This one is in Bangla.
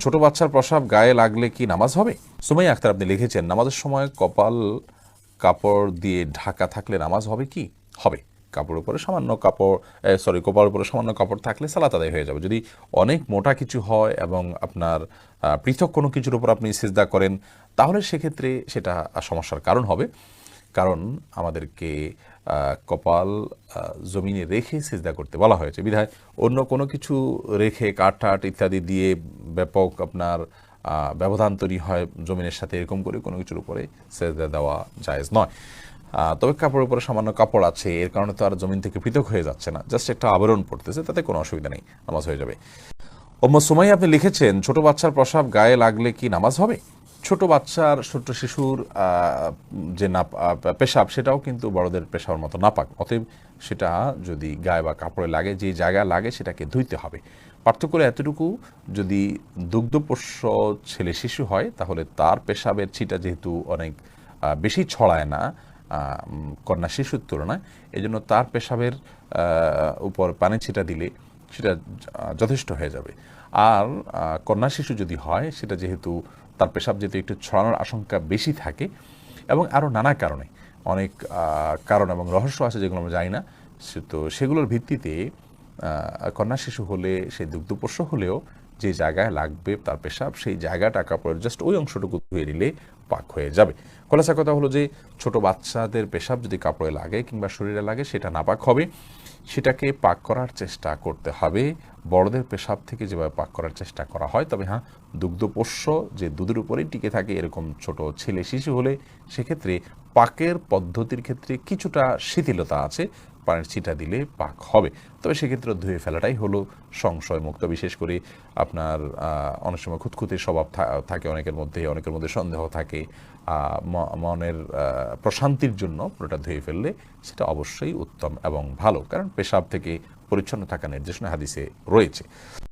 ছোট বাচ্চার প্রসাব গায়ে লাগলে কি নামাজ হবে? সুমাই আক্তার আপনি লিখেছেন, নামাজের সময় কপাল কাপড় দিয়ে ঢাকা থাকলে নামাজ হবে কি? হবে। কাপড়ের উপরে সামান্য কাপড় সরি কপাল উপরে সামান্য কাপড় থাকলে সালাত আদায় হয়ে যাবে। যদি অনেক মোটা কিছু হয় এবং আপনার পৃথক কোনো কিছুর উপর আপনি সিজদা করেন, তাহলে সেক্ষেত্রে সেটা সমস্যার কারণ হবে। কারণ আমাদেরকে কপাল জমিনে রেখে সিজদা করতে বলা হয়েছে। বিধায় অন্য কোনো কিছু রেখে কাঠ টাট ইত্যাদি দিয়ে ব্যাপক আপনার ব্যবধান তৈরি হয় জমিনের সাথে এরকম করে কোনো কিছুর উপরে সেজদা দেওয়া জায়েজ নয়। তবে কাপড়ের উপরে সামান্য কাপড় আছে, এর কারণে তো আর জমিন থেকে পৃথক হয়ে যাচ্ছে না। জাস্ট একটা আবরণ পড়তেছে, তাতে কোনো অসুবিধা নেই, নামাজ হয়ে যাবে। ওম্ম সুমাই আপনি লিখেছেন, ছোট বাচ্চার প্রসাব গায়ে লাগলে কি নামাজ হবে? ছোট বাচ্চার, ছোট্ট শিশুর যে না পেশাব, সেটাও কিন্তু বড়দের পেশার মতো নাপাক। অতএব সেটা যদি গায়ে বা কাপড়ে লাগে, যে জায়গা লাগে সেটাকে ধুইতে হবে। পার্থক্য এতটুকু, যদি দুগ্ধপোষ্য ছেলে শিশু হয়, তাহলে তার পেশাবের ছিটা যেহেতু অনেক বেশি ছড়ায় না কন্যা শিশুর তুলনায় এই জন্য তার পেশাবের উপর পানি ছিটা দিলে সেটা যথেষ্ট হয়ে যাবে। আর কন্যা শিশু যদি হয়, সেটা যেহেতু তার পেশাব যেহেতু একটু ছড়ানোর আশঙ্কা বেশি থাকে এবং আরও নানা কারণে, অনেক কারণ এবং রহস্য আছে যেগুলো আমরা জানি না তো সেগুলোর ভিত্তিতে কন্যা শিশু হলে সে দুগ্ধপোষ্য হলেও যে জায়গায় লাগবে তার পেশাব, সেই জায়গাটা কাপড়ের জাস্ট ওই অংশটুকু ধুয়ে দিলে পাক হয়ে যাবে। খোলাসা কথা হলো যে, ছোট বাচ্চাদের পেশাব যদি কাপড়ে লাগে কিংবা শরীরে লাগে, সেটা নাপাক হবে। সেটাকে পাক করার চেষ্টা করতে হবে। বড়দের পেশাব থেকে যেভাবে পাক করার চেষ্টা করা হয়, তবে হ্যাঁ দুগ্ধপোষ্য যে দুধের উপরেই টিকে থাকে, এরকম ছোট ছেলে শিশু হলে সেক্ষেত্রে পাকের পদ্ধতির ক্ষেত্রে কিছুটা শিথিলতা আছে। পানির ছিটা দিলে পাক হবে। তবে সেক্ষেত্রে ধুয়ে ফেলাটাই হলো সংশয় মুক্ত বিশেষ করে আপনার অনেক সময় খুঁতখুঁতে স্বভাব থাকে অনেকের মধ্যে অনেকের মধ্যে সন্দেহ থাকে। মনের প্রশান্তির জন্য পুরোটা ধুয়ে ফেললে সেটা অবশ্যই উত্তম এবং ভালো, কারণ পেশাব থেকে পরিচ্ছন্ন থাকা নির্দেশনা হাদিসে রয়েছে।